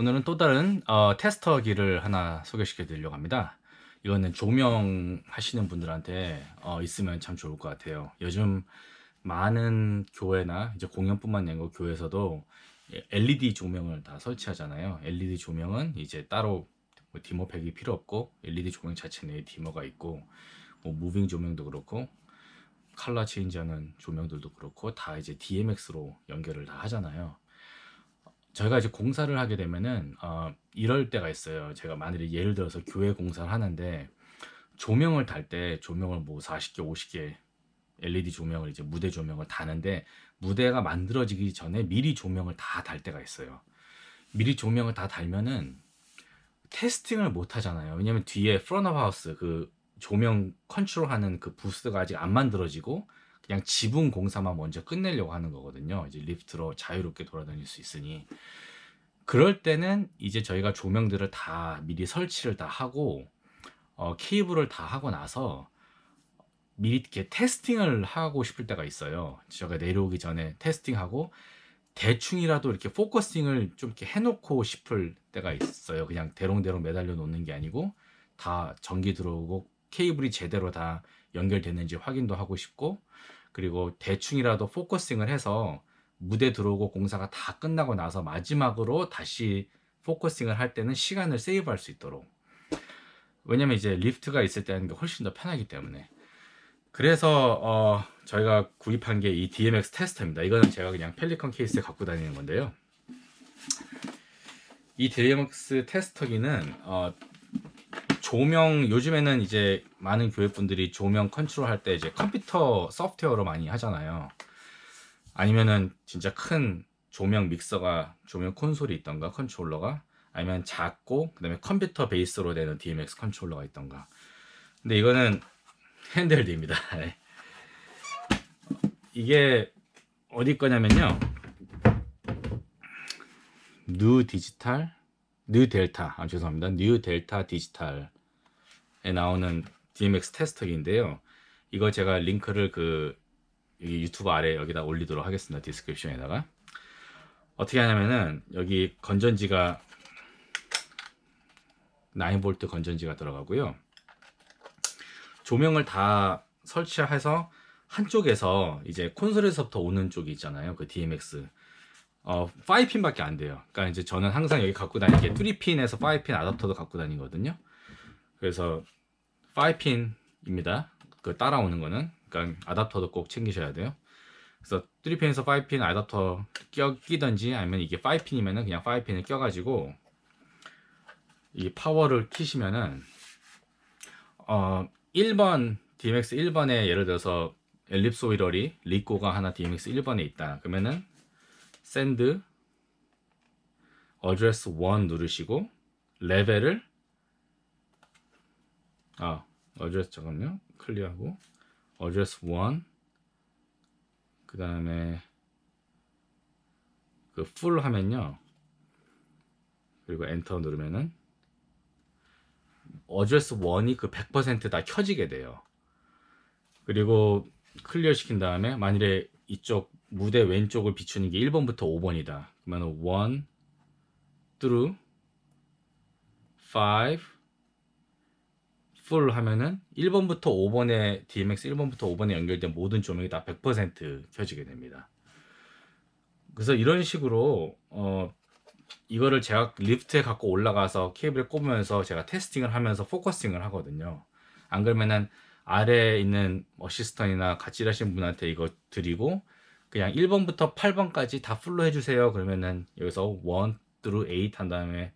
오늘은 또 다른 어, 테스터기를 하나 소개시켜 드리려고 합니다. 이거는 조명 하시는 분들한테 어, 있으면 참 좋을 것 같아요. 요즘 많은 교회나 이제 공연뿐만 아니고 교회에서도 LED 조명을 다 설치하잖아요. LED 조명은 이제 따로 뭐 디머팩이 필요 없고 LED 조명 자체 내에 디머가 있고 뭐 무빙 조명도 그렇고 컬러 체인지하는 조명들도 그렇고 다 이제 DMX로 연결을 다 하잖아요. 저희가 이제 공사를 하게 되면은 어, 이럴 때가 있어요. 제가 만일에 예를 들어서 교회 공사를 하는데 조명을 달 때 조명을 뭐 40개, 50개 LED 조명을 이제 무대 조명을 다는데 무대가 만들어지기 전에 미리 조명을 다 달 때가 있어요. 미리 조명을 다 달면은 테스팅을 못 하잖아요. 왜냐면 뒤에 프론트 하우스 그 조명 컨트롤하는 그 부스가 아직 안 만들어지고 그냥 지붕 공사만 먼저 끝내려고 하는 거거든요. 이제 리프트로 자유롭게 돌아다닐 수 있으니. 그럴 때는 이제 저희가 조명들을 다 미리 설치를 다 하고 어, 케이블을 다 하고 나서 미리 이렇게 테스팅을 하고 싶을 때가 있어요. 제가 내려오기 전에 테스팅하고 대충이라도 이렇게 포커싱을 좀 이렇게 해놓고 싶을 때가 있어요. 그냥 대롱대롱 매달려 놓는 게 아니고 다 전기 들어오고 케이블이 제대로 다 연결되는지 확인도 하고 싶고 그리고 대충이라도 포커싱을 해서 무대 들어오고 공사가 다 끝나고 나서 마지막으로 다시 포커싱을 할 때는 시간을 세이브할 수 있도록 왜냐면 이제 리프트가 있을 때 하는 게 훨씬 더 편하기 때문에 그래서 어, 저희가 구입한 게 이 DMX 테스터입니다. 이거는 제가 그냥 펠리컨 케이스에 갖고 다니는 건데요. 이 DMX 테스터기는 어, 조명 요즘에는 이제 많은 교회 분들이 조명 컨트롤 할 때 이제 컴퓨터 소프트웨어로 많이 하잖아요. 아니면은 진짜 큰 조명 믹서가 조명 콘솔이 있던가 컨트롤러가 아니면 작고 그다음에 컴퓨터 베이스로 되는 DMX 컨트롤러가 있던가. 근데 이거는 핸들드입니다. 네. 이게 어디 거냐면요. 뉴 디지털, 뉴 델타, 아 죄송합니다. 뉴 델타 디지털에 나오는 DMX 테스터기인데요. 이거 제가 링크를 그 유튜브 아래 여기다 올리도록 하겠습니다. 디스크립션에다가 어떻게 하냐면은 여기 건전지가 9V 건전지가 들어가고요. 조명을 다 설치해서 한쪽에서 이제 콘솔에서부터 오는 쪽이 있잖아요. 그 DMX. 어, 5핀밖에 안 돼요. 그러니까 이제 저는 항상 여기 갖고 다니게 3핀에서 5핀 아답터도 갖고 다니거든요. 그래서 5핀입니다. 그 따라오는 거는. 그러니까 아답터도 꼭 챙기셔야 돼요. 그래서 3핀에서 5핀 아답터 껴 끼든지 아니면 이게 5핀이면은 그냥 5핀을 껴가지고 이 파워를 키시면은 어 1번 DMX 1번에 예를 들어서 엘립소이럴이 리코가 하나 DMX 1번에 있다. 그러면은 send address 1 누르시고 레벨을 아 address 잠깐만요. 클리어하고 address 1그 다음에 그 full 하면요. 그리고 엔터 누르면은 어드레스 1이 그 100%다 켜지게 돼요. 그리고 클리어 시킨 다음에 만일에 이쪽 무대 왼쪽을 비추는 게 1번부터 5번이다. 그러면 1 through 5 full 하면은 1번부터 5번에 DMX 1번부터 5번에 연결된 모든 조명이 다 100% 켜지게 됩니다. 그래서 이런 식으로 어 이거를 제가 리프트에 갖고 올라가서 케이블에 꼽으면서 제가 테스팅을 하면서 포커싱을 하거든요. 안 그러면은 아래에 있는 어시스턴이나 같이 일하시는 분한테 이거 드리고 그냥 1번부터 8번까지 다 풀로 해주세요. 그러면은 여기서 1 through 8 한 다음에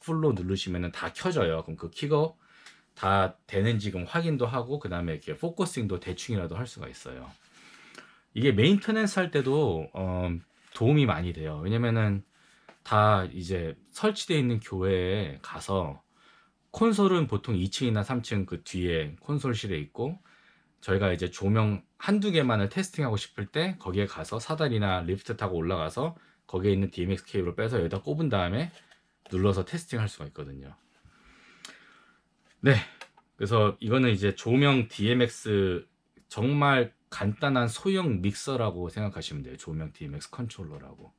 풀로 누르시면은 다 켜져요. 그럼 그 키가 다 되는 지 금 확인도 하고 그 다음에 이렇게 포커싱도 대충이라도 할 수가 있어요. 이게 메인터넨스 할 때도 어, 도움이 많이 돼요. 왜냐면은 다 이제 설치되어 있는 교회에 가서 콘솔은 보통 2층이나 3층 그 뒤에 콘솔실에 있고 저희가 이제 조명 한두 개만을 테스팅하고 싶을 때 거기에 가서 사다리나 리프트 타고 올라가서 거기에 있는 DMX 케이블을 빼서 여기다 꼽은 다음에 눌러서 테스팅 할 수가 있거든요. 네. 그래서 이거는 이제 조명 DMX 정말 간단한 소형 믹서라고 생각하시면 돼요. 조명 DMX 컨트롤러라고.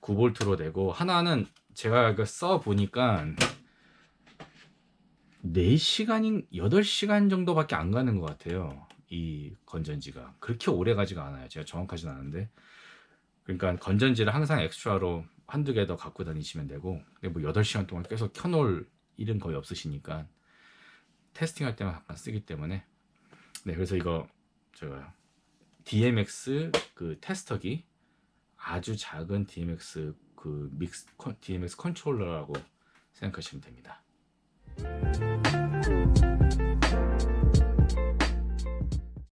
9볼트로 되고 하나는 제가 써 보니까 4시간인 8시간 정도밖에 안 가는 것 같아요. 이 건전지가 그렇게 오래 가지가 않아요. 제가 정확하진 않은데 그러니까 건전지를 항상 엑스트라로 한두 개 더 갖고 다니시면 되고 근데 뭐 8시간 동안 계속 켜놓을 일은 거의 없으시니까 테스팅할 때만 잠깐 쓰기 때문에. 네 그래서 이거 제가 DMX 그 테스터기. 아주 작은 DMX 그 믹스 컨- DMX 컨트롤러라고 생각하시면 됩니다.